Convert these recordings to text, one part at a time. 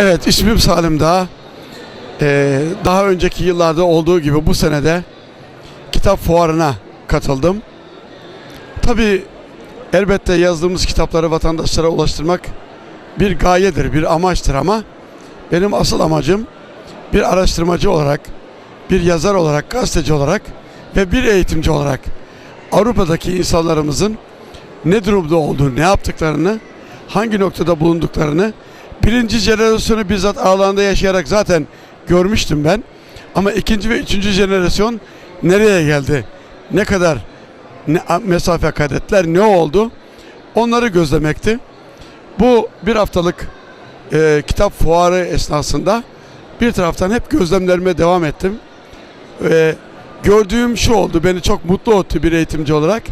Evet ismim Salim Dağ. Ee, daha önceki yıllarda olduğu gibi bu senede kitap fuarına katıldım. Tabii elbette yazdığımız kitapları vatandaşlara ulaştırmak bir gayedir, bir amaçtır ama benim asıl amacım bir araştırmacı olarak, bir yazar olarak, gazeteci olarak ve bir eğitimci olarak Avrupa'daki insanlarımızın ne durumda olduğunu, ne yaptıklarını, hangi noktada bulunduklarını birinci jenerasyonu bizzat ağlarında yaşayarak zaten görmüştüm ben. Ama ikinci ve üçüncü jenerasyon nereye geldi? Ne kadar ne mesafe kat? Ne oldu? Onları gözlemekti. Bu bir haftalık e, kitap fuarı esnasında bir taraftan hep gözlemlerime devam ettim. Ve gördüğüm şu oldu, beni çok mutlu etti bir eğitimci olarak.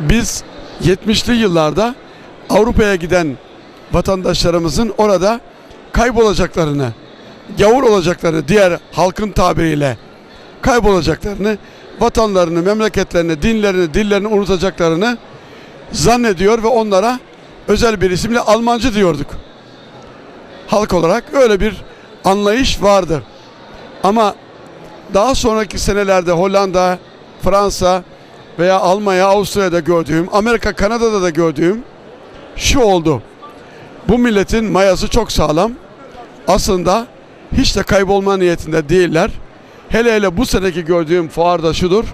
Biz 70'li yıllarda Avrupa'ya giden vatandaşlarımızın orada kaybolacaklarını, gavur olacaklarını diğer halkın tabiriyle kaybolacaklarını, vatanlarını, memleketlerini, dinlerini, dillerini unutacaklarını zannediyor ve onlara özel bir isimle Almancı diyorduk. Halk olarak öyle bir anlayış vardı. Ama daha sonraki senelerde Hollanda, Fransa veya Almanya, Avusturya'da gördüğüm, Amerika, Kanada'da da gördüğüm şu oldu. Bu milletin mayası çok sağlam. Aslında hiç de kaybolma niyetinde değiller. Hele hele bu seneki gördüğüm fuarda şudur.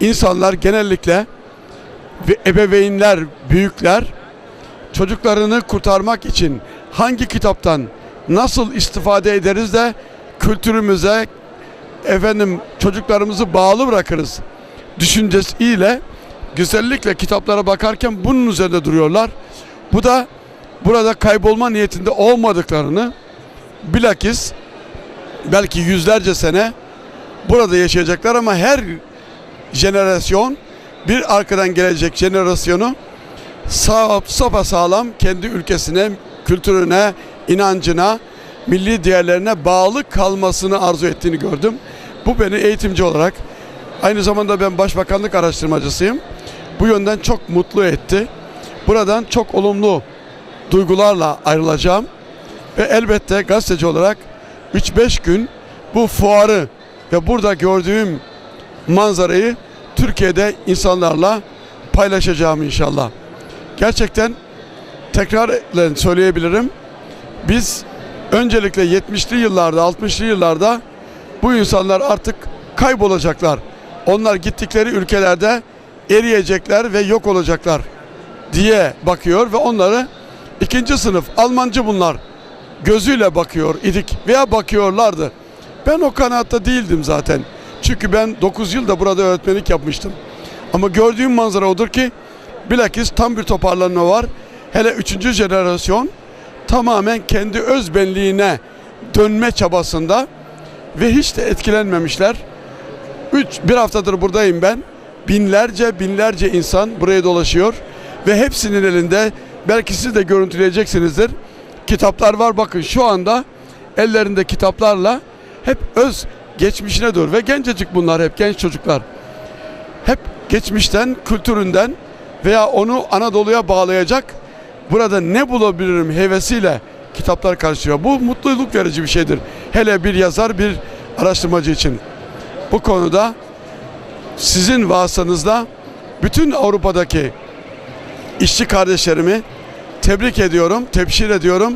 İnsanlar genellikle ve ebeveynler, büyükler çocuklarını kurtarmak için hangi kitaptan nasıl istifade ederiz de kültürümüze efendim çocuklarımızı bağlı bırakırız düşüncesiyle güzellikle kitaplara bakarken bunun üzerinde duruyorlar. Bu da burada kaybolma niyetinde olmadıklarını bilakis belki yüzlerce sene burada yaşayacaklar ama her jenerasyon bir arkadan gelecek jenerasyonu sağ, sapa sağlam kendi ülkesine, kültürüne, inancına, milli değerlerine bağlı kalmasını arzu ettiğini gördüm. Bu beni eğitimci olarak aynı zamanda ben başbakanlık araştırmacısıyım. Bu yönden çok mutlu etti. Buradan çok olumlu duygularla ayrılacağım. Ve elbette gazeteci olarak 3-5 gün bu fuarı ve burada gördüğüm manzarayı Türkiye'de insanlarla paylaşacağım inşallah. Gerçekten tekrar söyleyebilirim. Biz öncelikle 70'li yıllarda, 60'lı yıllarda bu insanlar artık kaybolacaklar. Onlar gittikleri ülkelerde eriyecekler ve yok olacaklar diye bakıyor ve onları ikinci sınıf Almancı bunlar gözüyle bakıyor idik veya bakıyorlardı. Ben o kanaatta değildim zaten. Çünkü ben 9 yılda burada öğretmenlik yapmıştım. Ama gördüğüm manzara odur ki bilakis tam bir toparlanma var. Hele 3. jenerasyon tamamen kendi öz benliğine dönme çabasında ve hiç de etkilenmemişler. Üç, bir haftadır buradayım ben. Binlerce binlerce insan buraya dolaşıyor ve hepsinin elinde belki siz de görüntüleyeceksinizdir. Kitaplar var bakın şu anda ellerinde kitaplarla hep öz geçmişine doğru ve gencecik bunlar hep genç çocuklar. Hep geçmişten, kültüründen veya onu Anadolu'ya bağlayacak burada ne bulabilirim hevesiyle kitaplar karşılıyor. Bu mutluluk verici bir şeydir. Hele bir yazar, bir araştırmacı için. Bu konuda sizin vasıtanızda bütün Avrupa'daki işçi kardeşlerimi tebrik ediyorum, tebşir ediyorum.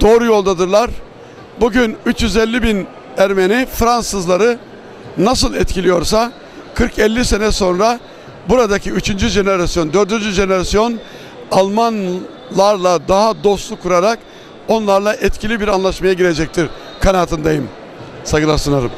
Doğru yoldadırlar. Bugün 350 bin Ermeni Fransızları nasıl etkiliyorsa 40-50 sene sonra buradaki 3. jenerasyon, 4. jenerasyon Almanlarla daha dostluk kurarak onlarla etkili bir anlaşmaya girecektir kanaatindeyim. Saygılar sunarım.